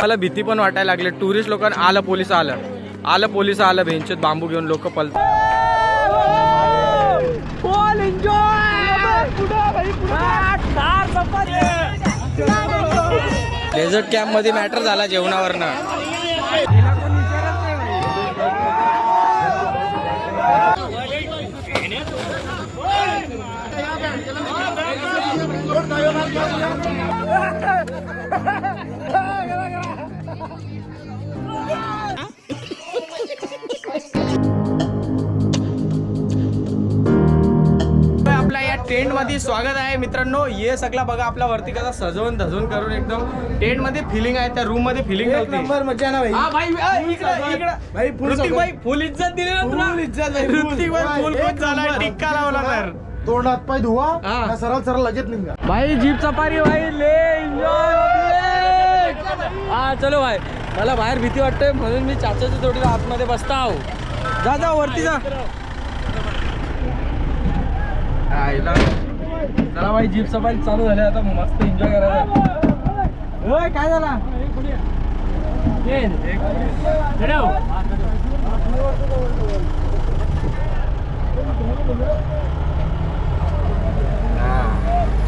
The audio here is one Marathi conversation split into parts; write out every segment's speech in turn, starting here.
मला भीती पण वाटायला लागली. टुरिस्ट लोकांना आलं पोलीस आलं. आलं पोलीस आलं भेंचत बांबू घेऊन लोक पलत डेझर्ट कॅम्पमध्ये मॅटर झाला जेवणावरनं. या टेंटमध्ये स्वागत आहे. मित्रांनो ये सगळा बघा आपल्या वरती कसा सजवून धजवून करून एकदम टेंटमध्ये फिलिंग आहे त्या रूममध्ये फिलिंग नव्हती. नंबर मजा ना भाई. हा भाई अ, इकडं इकडं. भाई फुल ऋतिक. भाई फुल इज्जत दिली ना तुला? फुल इज्जत भाई, फुल. ऋतिक भाई फुल एक खुश झाला नंबर. टिक्का लावला तर. तोंड हात पाय धुवा हा. ना सरळ सरळ लगेच निघा. भाई जीप सफारी भाई ले एन्जॉय हा चलो भाई. मला बाहेर भीती वाटते म्हणून मी चाचाच्या जोडीला आतमध्ये बसता आहो. जा जा वरती जा. आईला. चला भाई जीप सफारी चालू झाली आता मस्त एन्जॉय करायला. ओय काय झाला? Woo!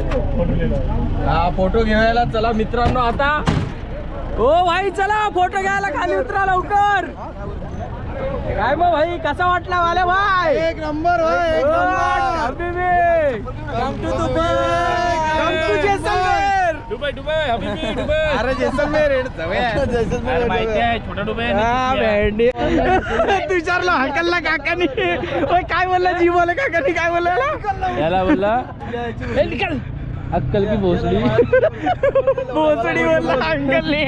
हा फोटो घ्यायला चला मित्रांनो आता. ओ भाई चला. फोटो घ्यायला खाली उतरा लवकर. काय मग भाई कसा वाटला वाले भाई? एक नंबर होय एक number. Come to Dubai come to Jaisalmer Dubai Dubai हबीबी दुबई अरे जैसलमेर जैसलमेर माहिती आहे छोटा दुबई हा, भेंडी. विचारलं हकलला काकानी. काय बोलला जी बोले काकानी? काय बोलला याला? बोलला "ए, निकाल. अक्कल की भोसडी. भोसडी बोलला अंकलने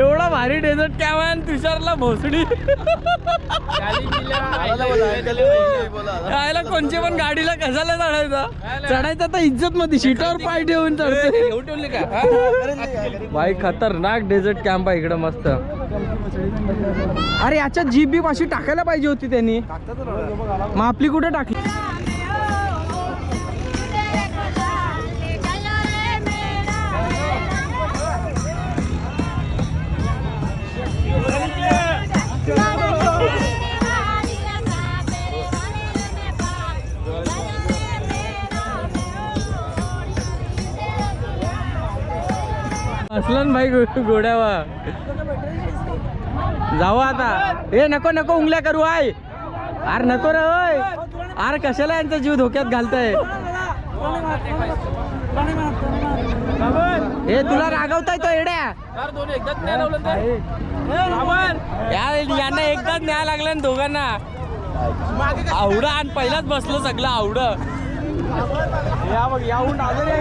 एवढा भारी डेझर्ट काय आहे तुषारला भोसडी. यायला कोणचे पण गाडीला कशाला चढायचा? चढायचा तर इज्जत मध्ये सीटावर पाय ठेवून चढते भाई खतरनाक डेझर्ट कॅम्प आहे इकडं मस्त. अरे याच्यात जीप बीप अशी टाकायला पाहिजे होती त्यांनी. मग आपली कुठे टाकली? असलन भाई गोड्यावा घोड्यावर जाऊ आता. ए नको नको उंगल्या करू आय. अरे नको रे ओय. अरे कशाला यांचा जीव धोक्यात घालताय? हे तुला रागवताय तो येड्या. यांना एकदाच न्याय लागलं ना दोघांना. आवडं आणि पहिलाच बसलं सगळं आवडं. या बघ या उंट आले नाही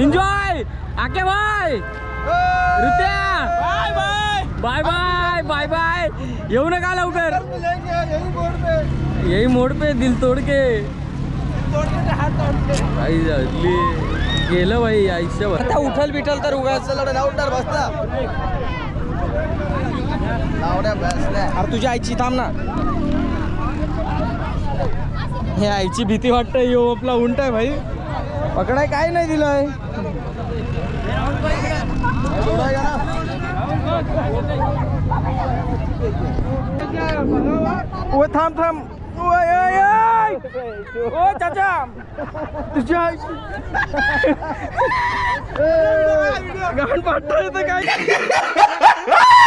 एन्जॉय आके bye रुत्या. Bye bye. Bye bye bye bye. येऊ नका लवकर. यही मोड पे. दिल तोड के आई झाली गेलं भाई आयुष्यभर. आता उठल बिठल तर उगाच उठणार बसता. लावड्या बसल्या अरे तुझ्या आईची थांब ना. हे आईची भीती वाटते यो आपला उंट आहे भाई. पकडाय काय नाही दिलंय. ओ थांब थांब. ओ चाचा. तुझ्या आईची घाण पाठता येतं काय?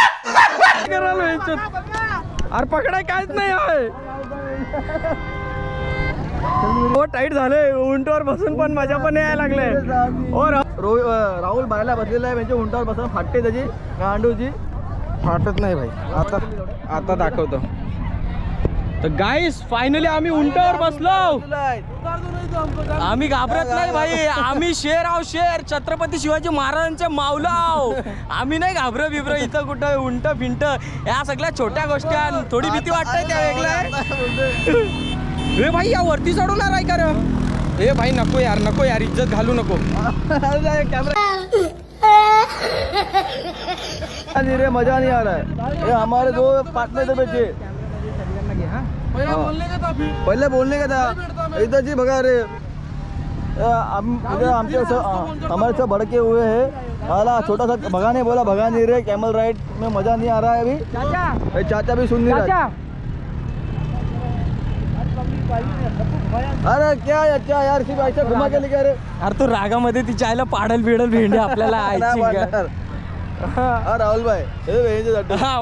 करायला याच्यात. अरे पकडाय काहीच नाही आहे हो टाईट झाले उंटावर बसून पण मजा पण यायला लागले हो राहुल बायला बसलेला आहे म्हणजे उंटावर बसून फाटते त्याची गांडूची. फाटत नाही भाई. आता आता दाखवतो. तर गाईस फायनली आम्ही उंटावर बसलो. आम्ही घाबरत नाही भाई. आम्ही शेर आहो शेर. छत्रपती शिवाजी महाराजांचे मावलं आहो आम्ही नाही घाबर बिबर. इथं कुठं उंट फिंट या सगळ्या छोट्या गोष्टी आण. थोडी भीती वाटते त्या वेगळ्या. हे भाई या वरती चढवणार आहे का रे हे भाई नको यार नको यार इज्जत घालू नको. नहीं रे मजा नहीं आ रहा है ये हमारे दो पार्टनर थे बच्चे पहले बोलने का था इधर जी भगा रे. ये हम इधर हमसे सब- हाँ, हमारे सब भड़के हुए हैं. हाला छोटा सा भगाने बोला भगा नहीं रहे कैमल राइड में मजा नहीं आ रहा है अभी. चाचा. भी सुन नहीं रहा अरे क्या है अच्छा यार सिर्फ ऐसा घुमा के लेके अरे अरे तू रागामध्ये तिच्या आईला पाडल बिडल भेंडे आपल्याला आईची? हा राहुल भाई हे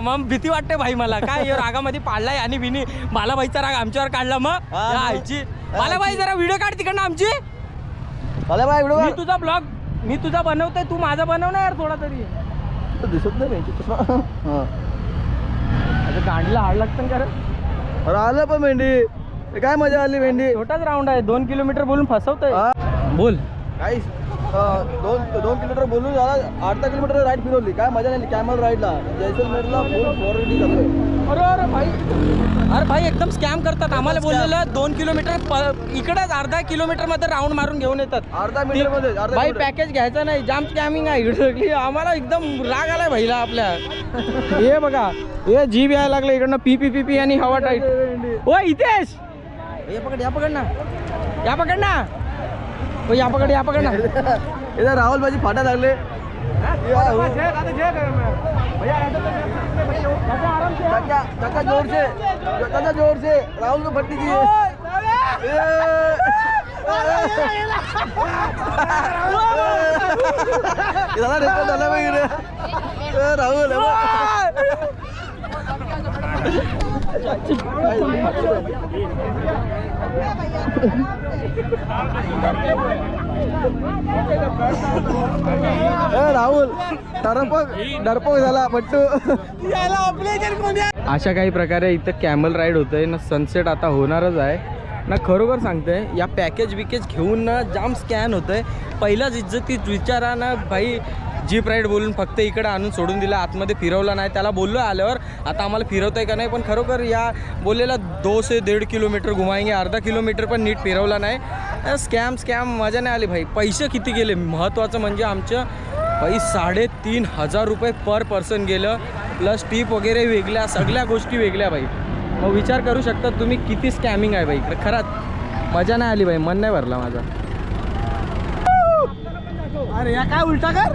मग भीती वाटते भाई मला. काय रागामध्ये पाडलाय आणि बिनी मला भाईचा राग आमच्यावर काढला मग. आईची. मला भाई जरा व्हिडिओ काढ तिकडनं आमची. मी व्हिडिओ तुझा ब्लॉग मी तुझा बनवतोय तू माझा बनव ना यार थोडा तरी. दिसत नाही गांडीला हाड लागतं का रे अरे आलं पण भेंडी. हे काय मजा आली भेंडी. छोटाच राऊंड आहे दोन किलोमीटर बोलून फसवतोय. बोल. अं, दोन दोन किलोमीटर बोलून झाला आठ दहा किलोमीटर राईड फिरवली. काय मजा नाही कॅमल राईडला जैसलमेरला फुल फॉरवर्डी झालोय अरे अरे भाई. अरे भाई एकदम स्कॅम करतात. आम्हाला बोललेलं दोन किलोमीटर इकडेच अर्धा किलोमीटरमध्ये राऊंड मारून घेऊन येतात. अर्धा मीटरमध्ये भाई. पॅकेज घ्यायचं नाही. जाम स्कॅमिंग आहे. आम्हाला एकदम राग आलाय भाईला आपल्या. हे बघा. हे जीभ यायला लागलं. इकडनं पी पी पी पी आणि हवा टाईट ओ इथेच हे पकड या पकड ना. या पकड ना. ओ या पकड या पकड ना। इधर राहुल भाजी फाटा लागले हो. जोर से चाचा जोर से। राहुल को फटती रेकॉर्ड झाला वगैरे राहुल ए, राहुल डरपोक डरपोक झाला बट्टू अशा काही प्रकारे इथं कॅमल राईड होतंय. ना सनसेट आता होणारच आहे. ना खरोखर सांगते या पॅकेज विकेज घेऊन ना जाम स्कॅन होतंय. पहिलाच इज्जतीत विचारा ना भाई जीप राईड बोलून फक्त इकडे आणून सोडून दिला आतमध्ये फिरवला नाही. त्याला बोललो आल्यावर आता आम्हाला फिरवतंय का नाही पण खरोखर या बोललेला दो दीड किलोमीटर घुमाएंगे अर्धा किलोमीटर पण नीट फिरवला नाही. स्कॅम स्कॅम मजा नाही आली भाई. पैसे किती गेले? महत्त्वाचं म्हणजे आमचं भाई साडेतीन हजार रुपये पर पर्सन गेलं प्लस टीप वगैरे वेगळ्या सगळ्या गोष्टी वेगळ्या भाई. मग विचार करू शकता तुम्ही किती स्कॅमिंग आहे भाई. खरंच मजा नाही आली भाई. मन नाही भरला माझा. अरे या काय उलटा कर?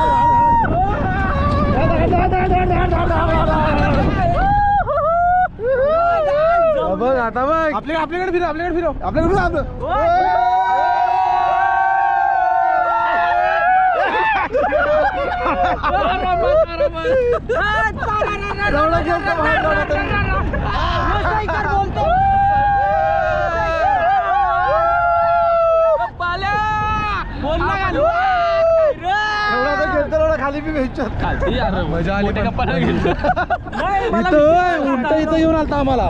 आता बघ. आपल्या आपल्याकडे फिरव आपल्याकडे फिरव आपल्याकडे फिरव आपलं. एवढा खाली बी मजा आली पण. इथं उलट इथं येऊन आलता आम्हाला.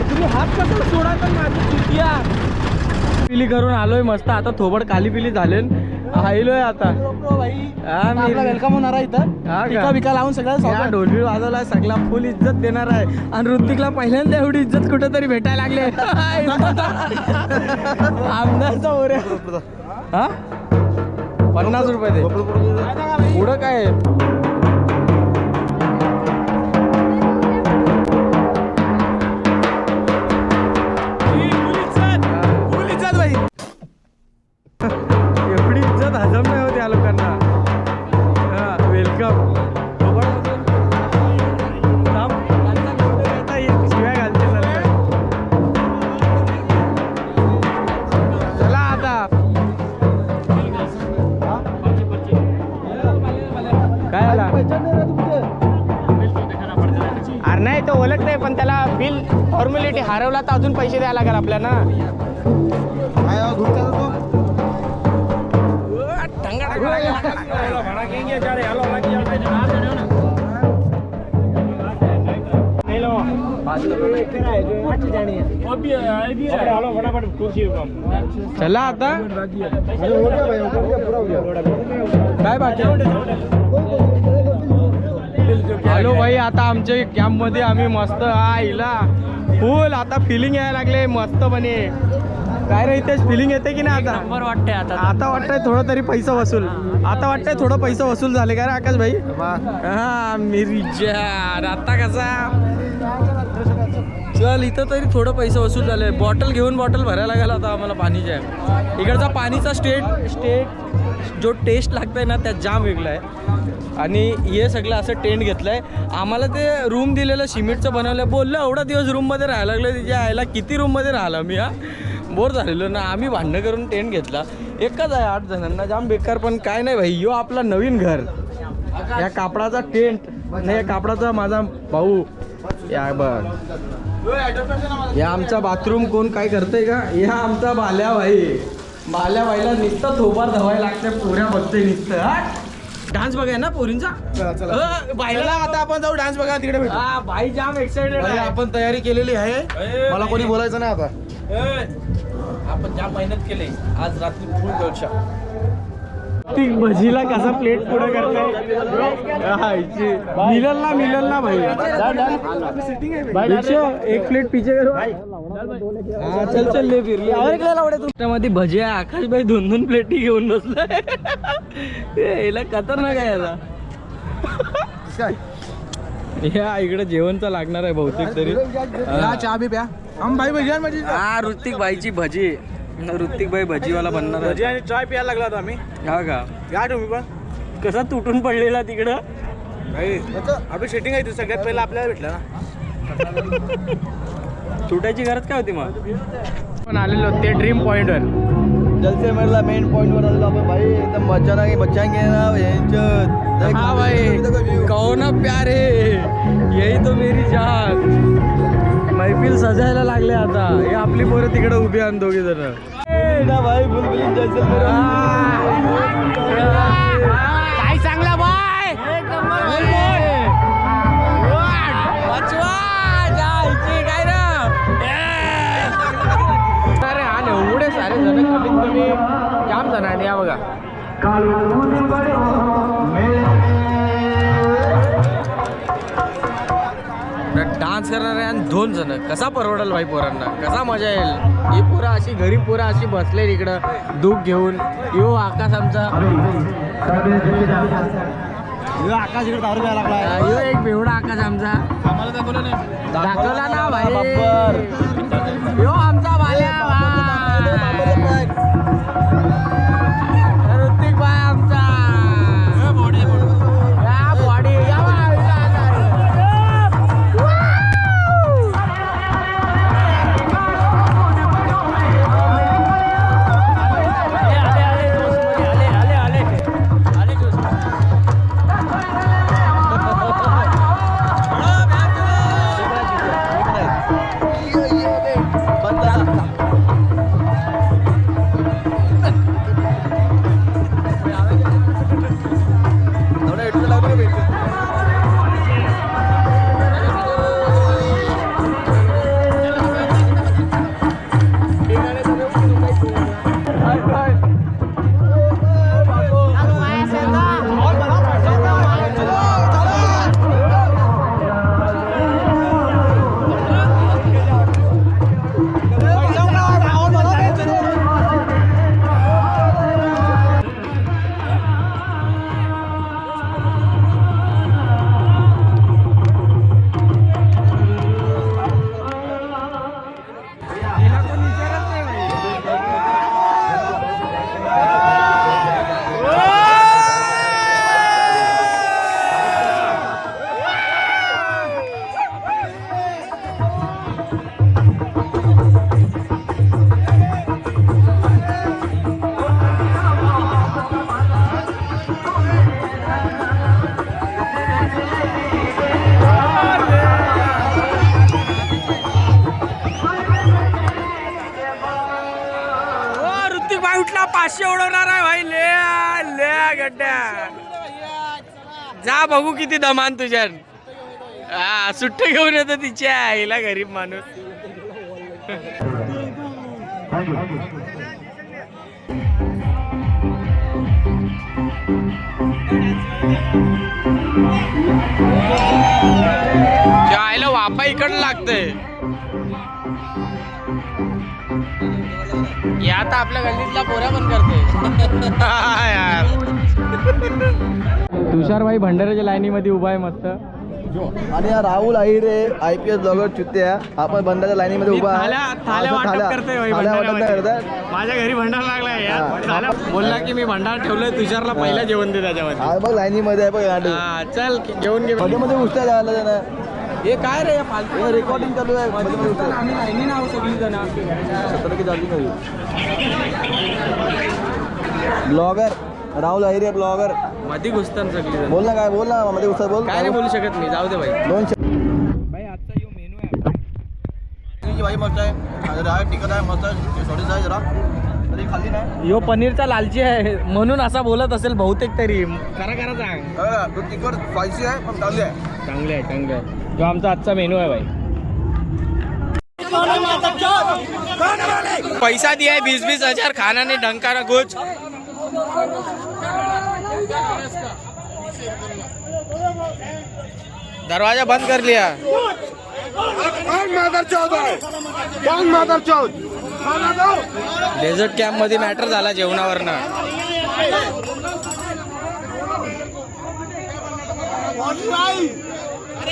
तुम्ही हात कसं सोडा पण माझी पिली करून आलोय मस्त. आता थोबड खाली पिली झाले आलोय आता. वेलकम होणार आहे इथं. का? टिका बिका लावून सगळं ढोलबी वाजवला सगळा फुल इज्जत देणार आहे. आणि ऋतिकला पहिल्यांदा एवढी इज्जत कुठेतरी भेटायला लागली आमदारचा हा? पन्नास रुपये दे. पुढं काय एवढी हजम नाही होत या लोकांना. हां वेलकम शिवाय घालते चला आता. काय आला अरे नाही तो ओळख नाही पण त्याला बिल फॉर्मॅलिटी हरवला तर अजून पैसे द्यायला लागेल आपल्याला. चला आता काय बाकी हॅलो भाई आता आमच्या कॅम्पमध्ये आम्ही मस्त आईला फुल आता फिलिंग यायला लागले मस्त म्हणे काय रे तेच फिलिंग येते की नाही आता? नंबर वाटते आता. आता वाटतंय थोडं तरी पैसा वसूल. आता वाटतंय थोडं पैसा वसूल झाले का रे आकाश भाई? हा मेरी जान आता कसा? चल इथं तरी थोडं पैसे वसूल झाले बॉटल घेऊन बॉटल भरायला लागेल आता आम्हाला पाणीच्या. इकडचा पाणीचा स्टेट स्टेट जो टेस्ट लागतंय ना त्यात जाम वेगळा आहे आणि हे सगळं असं टेंट घेतलं आहे आम्हाला ते रूम दिलेलं सिमेंटचं बनवलं बोललं एवढा दिवस रूममध्ये राहायला लागलं तिच्या आईला किती रूममध्ये राहिला मी हा? बोर झालेलो ना आम्ही भांडणं करून टेंट घेतला. एकच आहे आठ जणांना जाम बेकार पण काय नाही भाई यो आपला नवीन घर. या कापडाचा टेंट नाही या कापडाचा माझा भाऊ. या बघ. या आमचा बाथरूम कोण काय करतंय का? या आमचा बाल्या भाई. बाल्या भाईला नुसतं थोबार धवायला लागते पोऱ्या बघतोय नुसतं. डान्स बघाय ना पोरींचा? बाईला आता आपण जाऊ डान्स बघा तिकडे भेटू. हा, बाई जाम एक्साइटेड आहे. आपण तयारी केलेली आहे. मला कोणी बोलायचं नाही आता. आपण ज्या मेहनत केली आज रात्री फुल ती भजीला कसा प्लेट पुढे करताय? मिलल ना मिलल ना भाई. एक प्लेट पीछे करो. चल चल ले फिर ले मध्ये भजी आहे आकाश भाई दोन दोन प्लेटी घेऊन बसलाय ए, याला खतरनाक आहे याला. या इकडे जेवणचा लागणार आहे बहुतेक तरी. चहा बी प्या. आम भाई हा ऋतिक भाईची भजी. ऋतिक भाई भजीवाला बनणार आहे आणि चाय प्यायला लागला होता आम्ही. हा का? या तुम्ही पण. कसा तुटून पडलेला तिकडं? भाई आपली सेटिंग आहे ती सगळ्यात पहिला आपल्याला भेटला ना. तुटायची गरज काय होती मग? पण आलेलो ते ड्रीम पॉइंटवर जलसे मेरला मेन पॉइंट वर आलेलो आपण भाई एकदम मजा ना बच्चांगे ना यांचं हाँ भाई कहो ना प्यारे? यही तो मेरी जान. मैफिल सजायला लागले आता. हे आपली पोरं तिकडे उभी आण दोघे जण. ना भाई बुलबुली जलसे काय सांगला बाय काय अरे आणि एवढे सारे जण कमीत कमी जाम जण या बघा. दोन जण. कसा परवडल भाई पोरांना? कसा मजा येईल? ही पोरं अशी घरी पोरं अशी बसले इकडं दूध घेऊन. यो आकाश आमचा. आकाश इकडे दारू प्यायला लागलाय. हा, यो एक बेवडा आकाश आमचा. दाखवलं नाही. दाखवला ना भाई. यो पाचशे उडवणार आहे भाई. ले ले गड्ड्या. जा बघू किती दमान तुझ्या हा सुट्ट घेऊन येतो तिच्या. आईला गरीब माणूस. आईला वापा इकडं लागतंय. या आता आपल्या गल्लीतला पोऱ्या पण करते तुषारभाई भंडाऱ्याच्या लाईनीमध्ये उभा आहे मस्त. आणि हा Rahul Ahire I P S blogger चुत्या आपण बंडाच्या लाईनीमध्ये उभा माझ्या घरी भंडारा लागलाय हा. बोलला की मी भंडार ठेवलंय तुषारला पहिला जेवण दे त्याच्यामध्ये. हा बघ लाईनीमध्ये आहे बघ हा, चल घेऊन घे. मध्ये मध्ये उठता जायला त्यांना हे काय रे फालतू रेकॉर्डिंग चालू आहे. आम्ही लाईनी नाव सगळी जण. सतरा की नाही ब्लॉगर राहुल आहिरे ब्लॉगरमध्ये घुसतात सगळी जण. बोल ना काय बोल ना मध्ये उठता बोल. काय नाही बोलू शकत मी जाऊ दे भाई. दोन शब्द. भाई आजचा यो मेनू आहे भाई मस्त आहे. तिखट आहे मस्त आहे. जरा. नाही. यो पनीरचा लालची आहे. म्हणून असा बोलत असेल बहुतेक तरी. खरा खरा सांग. तिखट स्पायसी आहे पण चांगली आहे. चांगले आहे चांगले आहे. जो आमचा आजचा मेनू आहे भाई. पैसा दिया है बीस बीस हजार खाना नहीं ढंग का कुछ। दरवाजा बंद कर लिया। डेझर्ट कॅम्पमध्ये मॅटर झाला जेवणावरनं.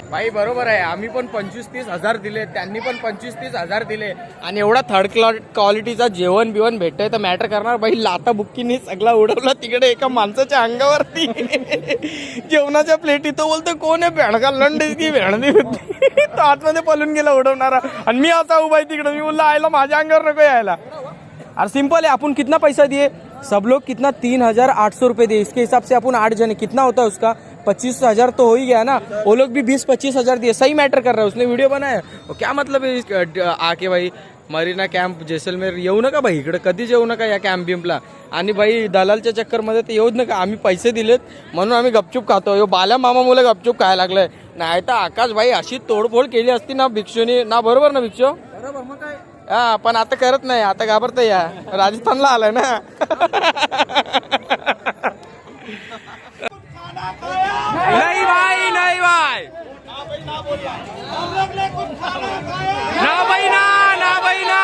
भाई बरोबर आहे. आम्ही पण पंचवीस तीस हजार दिले. त्यांनी पण पंचवीस तीस हजार दिले. आणि एवढा थर्ड क्वालिटीचा जेवण बिवण भेटतोय तर मॅटर करणार. बाई लाता बुक्कीनी सगळा उडवला तिकडे एका माणसाच्या अंगावरती. जेवणाच्या प्लेटी तो बोलतो कोण आहे भेणका लंड की भेणदी होती तो आतमध्ये पळून गेला उडवणारा. आणि मी आता उभा आहे तिकडे. मी बोलला आयला माझ्या अंगावर नको यायला. अरे सिंपल है अपन कितना पैसा दिए? सब लोग कितना? तीन हजार आठ सौ रुपये दिए. इसके हिसाब से अपन आठ जने. कितना होता है उसका? पच्चीस हजार तो हो ही गया ना। वो लोग भी बीस पच्चीस हजार दिए। सही मैटर कर रहा है उसने वीडियो बनाया। वो क्या मतलब है आके भाई मरीना कॅम्प जेसलमेर येऊ नका भाई इकडे कधीच येऊ नका या कॅम्प बिम्पला। आणि भाई दलालच्या चक्करमध्ये तर येऊच नका आम्ही पैसे दिलेत म्हणून आम्ही गपचूप खातो. यो बाल्या मामा मुले गपचूप खायला लागलाय. नाही तर आकाश भाई अशी तोडफोड केली असती ना भिक्षूनी. ना बरोबर ना भिक्षू? हा पण आता करत नाही. आता घाबरत या. राजस्थानला आलाय ना. नाही भाई नाही भाई ना भाई ना ना भाई ना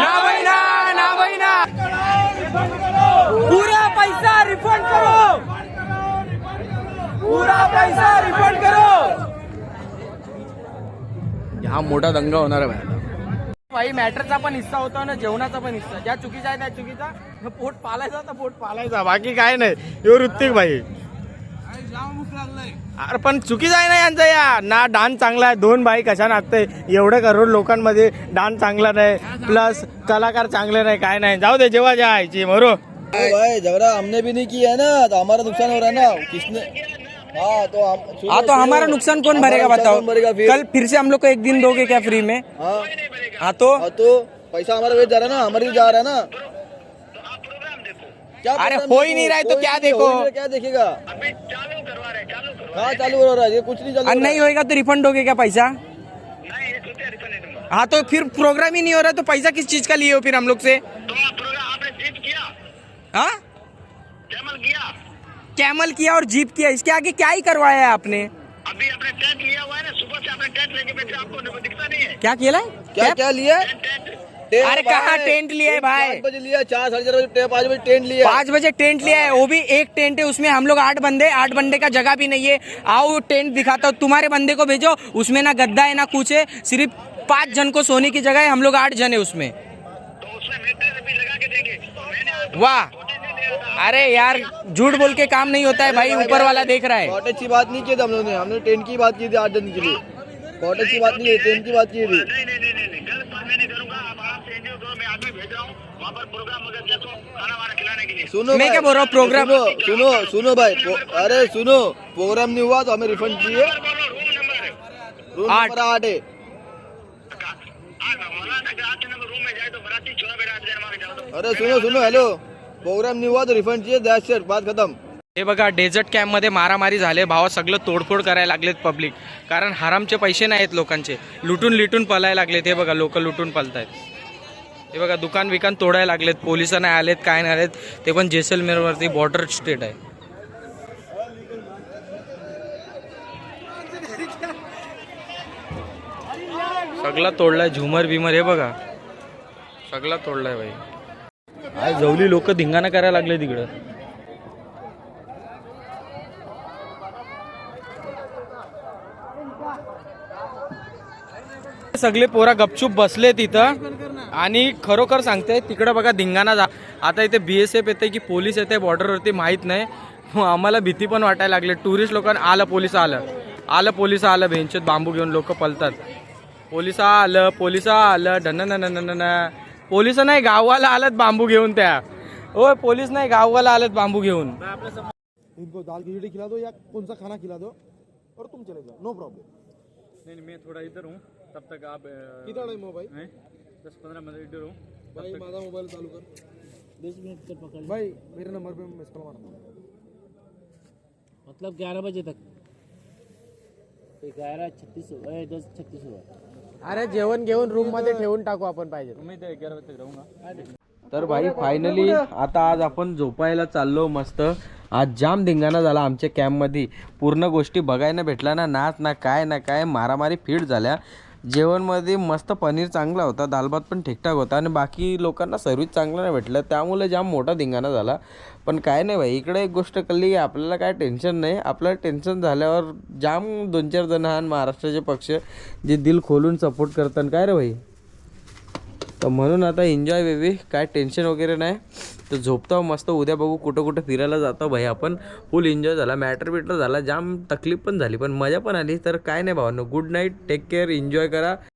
ना भाई ना ना भाई ना पूरा पैसा रिफंड करो पूरा पैसा रिफंड करो हा मोठा दंगा होणार आहे भाई मॅटरचा पण हिस्सा होता ना जेवणाचा पण हिस्सा. ज्या चुकीचा आहे त्या चुकीचा न पोट पालायचा तर पोट पालायचा. बाकी काय नाही. यो ऋतिक भाई. अरे पण चुकीचं आहे ना यांचं या. ना डान्स चांगला आहे. दोन बाई कशा नाचते एवढे करोड लोकांमध्ये डान्स चांगला नाही. प्लस कलाकार चांगले नाही काय नाही. जाऊ दे जेव्हा जायची मरो. ओ भाई झगड़ा हमने भी नहीं किया है ना. तो हमारा नुकसान हो रहा है ना. किसने? हाँ तो हम हाँ हमारा नुकसान कौन हमारा भरेगा बताओ? कौन भरेगा फिर? कल फिर से हम लोग को एक दिन दोगे क्या फ्री में? हाँ। हाँ तो? हाँ तो पैसा हमारा वेस्ट जा रहा है ना हमारे जा रहा है ना। क्या अरे हो ही नहीं रहा है तो क्या देखो? हो ही रहा, क्या देखेगा? कहाँ चालू हो रहा है ये कुछ नहीं चालू हो नहीं होएगा तो रिफंड दोगे क्या पैसा? हाँ तो फिर प्रोग्राम ही नहीं हो रहा तो पैसा किस चीज़ का लिए हो फिर हम लोग से? हाँ? कैमल किया? और जीप किया इसके आगे क्या ही करवाया है आपने? अभी अपने टेंट लिया हुआ है ना सुबह से अपने टेंट लेके बैठे आपको दिखता नहीं है। क्या किया है क्या क्या लिया? है? अरे कहाँ टेंट लिया है भाई? बजे लिया चार साढ़े चार बजे टे- पाँच बजे टेंट लिया। पाँच बजे टेंट लिया है वो भी एक टेंट है उसमें हम लोग आठ बंदे आठ बंदे का जगह भी नहीं है। आओ टेंट दिखाता हूँ तुम्हारे बंदे को भेजो उसमें ना गद्दा है ना कुछ है सिर्फ़ पाँच जन को सोने की जगह है हम लोग आठ जन है उसमें। तो उसमें मीटर भी लगा के देंगे। मैंने वाह। अरे यार झूठ बोल के काम नहीं होता है भाई ऊपर वाला देख रहा है। कॉटेज की बात नहीं की थी हम लोगों ने हमने टेंट की बात की थी आठ दिन के लिए। कॉटेज की बात नहीं की टेंट की बात की थी। नहीं नहीं नहीं नहीं नहीं गलत बात मैं नहीं करूंगा आप आराम से एंजॉय करो मैं आदमी भेज रहा हूँ वहाँ पर प्रोग्राम वगैरह देखो खाना वाना खिलाने के लिए। सुनो मैं भाई, क्या बोल रहा हूँ, प्रोग्राम- सुनो सुनो सुनो भाई पो- अरे सुनो प्रोग्राम नहीं हुआ तो हमें रिफंड चाहिए। बोलो रूम नंबर रूम आठ। नंबर आठ है। मला आठ नंबर रूम में जाए तो बराती छोड़ा बेटा आज देर मांगे जाओ तो। अरे सुनो सुनो हेलो प्रोग्राम निवाद रिफंड चाहिए दैट सेट बात खत्म. हे बघा डेझर्ट कॅम्पमध्ये मारामारी झाले भावा सगळं तोडफोड करायला लागलेत पब्लिक कारण हरामचे पैसे नाहीत लोकांचे. लुटून लिटून पलायला लागलेत हे बघा लोक लुटून पलतायत. हे बघा दुकान विकान तोडायला लागलेत पोलीस नाही आलेत काय नाही आलेत. ते पण जेसलमेरवरती बॉर्डर स्टेट आहे. सगळा तोडलाय झुमर बिमर हे बघा. सगळा तोडलाय भाई आज जवली लोक धिंगाणा करायला लागले तिकडं. सगळे पोरा गपचूप बसले तिथं आणि खरोखर सांगते तिकडं बघा धिंगाणा जा आता इथे बी एस एफ येते की पोलीस येते बॉर्डरवरती माहीत नाही. मग आम्हाला भीती पण वाटायला लागली. टुरिस्ट लोकांना आलं पोलीस आलं. आलं पोलीस आलं बेंचेत बांबू घेऊन लोक पलतात. पोलीस आलं पोलीस आलं. डन न पोलीस नाही गाववाला आलं बांबू घेऊन त्या. हो पोलीस नाही गाववाला आलेत बांबू घेऊन. इनको दाल खिचड़ी खिला दो या कौन सा खाना खिला दो. और तुम चले जाओ नो प्रॉब्लम नहीं मैं थोड़ा इधर हूँ तब तक आप कितना टाइम हो भाई दस पंद्रह मिनट इधर हूँ भाई मादा मोबाइल चालू कर। बीस मिनट तक पकड़। भाई मेरे नंबर पे मिस कॉल मारना मतलब ग्यारह बजे तक। ग्यारह छत्तीस दस छत्तीस हुआ अरे जेवण घेऊन रूममध्ये ठेवून टाकू आपण पाहिजे. तर भाई फायनली आता आज आपण झोपायला चाललो मस्त. आज जाम धिंगाणा झाला आमच्या कॅम्पमध्ये पूर्ण गोष्टी बघायला भेटल्या ना नाच ना काय ना काय मारामारी फिट झाल्या. जेवणमध्ये मस्त पनीर चांगला होता दालभात पण ठीकठाक होता आणि बाकी लोकांना सर्विस चांगलं नाही भेटलं. त्यामुळे जाम मोठा धिंगाणा झाला. पण काय नाही भाई इकडे एक गोष्ट कळली की आपल्याला काय टेन्शन नाही. आपल्याला टेन्शन झाल्यावर जाम दोन चार जण आहेत महाराष्ट्राचे पक्ष जे दिल खोलून सपोर्ट करतात. काय रे भाई? तर म्हणून आता एन्जॉय बेबी काय टेन्शन वगैरे नाही. तर झोपतो मस्त उद्या बघू कुठं कुठं फिरायला जातो भाई आपण. फुल एन्जॉय झाला. मॅटर बिटर झाला. जाम तकलीफ पण झाली पण मजा पण आली. तर काय नाही भावांनो. Good night take care enjoy करा.